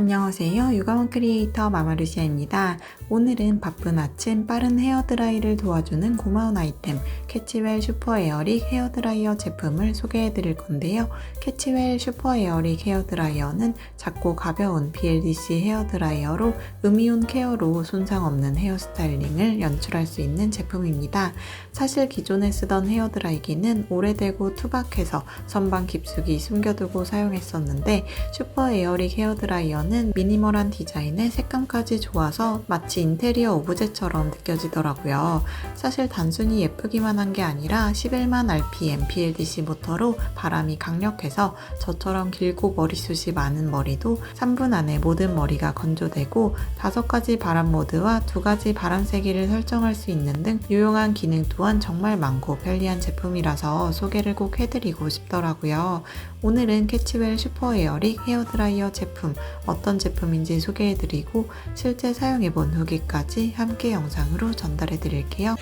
안녕하세요. 육아원 크리에이터 마마루시아입니다. 오늘은 바쁜 아침 빠른 헤어드라이를 도와주는 고마운 아이템 캐치웰 슈퍼 에어릭 헤어드라이어 제품을 소개해 드릴 건데요. 캐치웰 슈퍼 에어릭 헤어드라이어는 작고 가벼운 BLDC 헤어드라이어로 음이온 케어로 손상 없는 헤어스타일링을 연출할 수 있는 제품입니다. 사실 기존에 쓰던 헤어드라이기는 오래되고 투박해서 선반 깊숙이 숨겨두고 사용했었는데 슈퍼 에어릭 헤어드라이어는 미니멀한 디자인에 색감까지 좋아서 마치 인테리어 오브제처럼 느껴지더라고요. 사실 단순히 예쁘기만 한 게 아니라 11만 RPM BLDC 모터로 바람이 강력해서 저처럼 길고 머리숱이 많은 머리도 3분 안에 모든 머리가 건조되고 5가지 바람 모드와 2가지 바람 세기를 설정할 수 있는 등 유용한 기능 또한 정말 많고 편리한 제품이라서 소개를 꼭 해드리고 싶더라고요. 오늘은 캐치웰 슈퍼 에어릭 헤어드라이어 제품 어떤 제품인지 소개해드리고 실제 사용해본 후기까지 함께 영상으로 전달해드릴게요.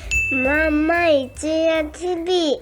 마마 이지야 TV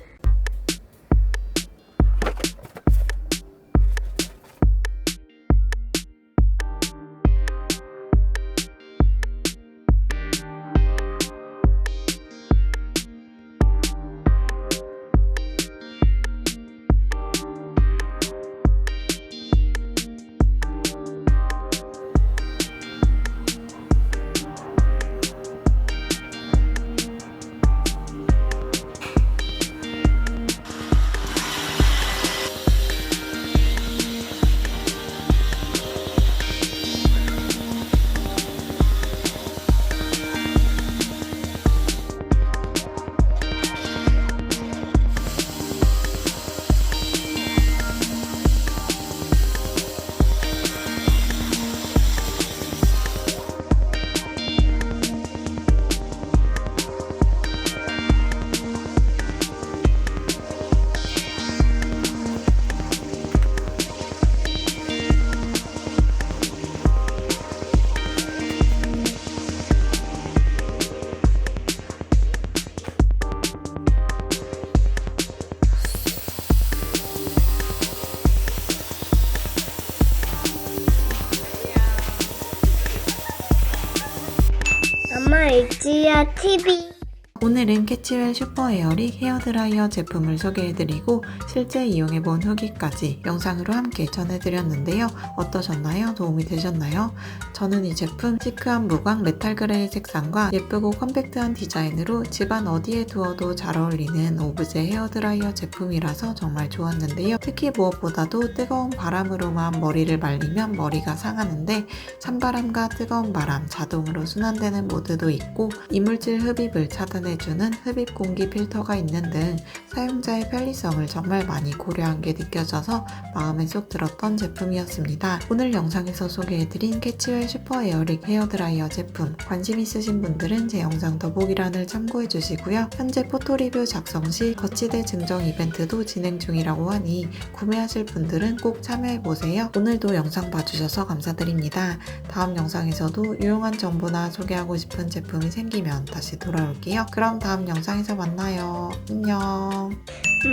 마마 이지야 TV 오늘은 캐치웰 슈퍼 에어릭 헤어드라이어 제품을 소개해드리고 실제 이용해본 후기까지 영상으로 함께 전해드렸는데요. 어떠셨나요? 도움이 되셨나요? 저는 이 제품 시크한 무광 메탈 그레이 색상과 예쁘고 컴팩트한 디자인으로 집안 어디에 두어도 잘 어울리는 오브제 헤어드라이어 제품이라서 정말 좋았는데요. 특히 무엇보다도 뜨거운 바람으로만 머리를 말리면 머리가 상하는데 찬바람과 뜨거운 바람 자동으로 순환되는 모드도 있고 이물질 흡입을 차단해주는 흡입 공기 필터가 있는 등 사용자의 편리성을 정말 많이 고려한 게 느껴져서 마음에 쏙 들었던 제품이었습니다. 오늘 영상에서 소개해드린 캐치웰 슈퍼 에어릭 헤어드라이어 제품 관심 있으신 분들은 제 영상 더보기란을 참고해 주시고요. 현재 포토 리뷰 작성 시 거치대 증정 이벤트도 진행 중이라고 하니 구매하실 분들은 꼭 참여해 보세요. 오늘도 영상 봐주셔서 감사드립니다. 다음 영상에서도 유용한 정보나 소개하고 싶은 제품이 생기면 다시 돌아올게요. 그럼 다음 영상에서 만나요. 안녕.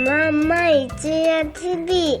마마 이지야 TV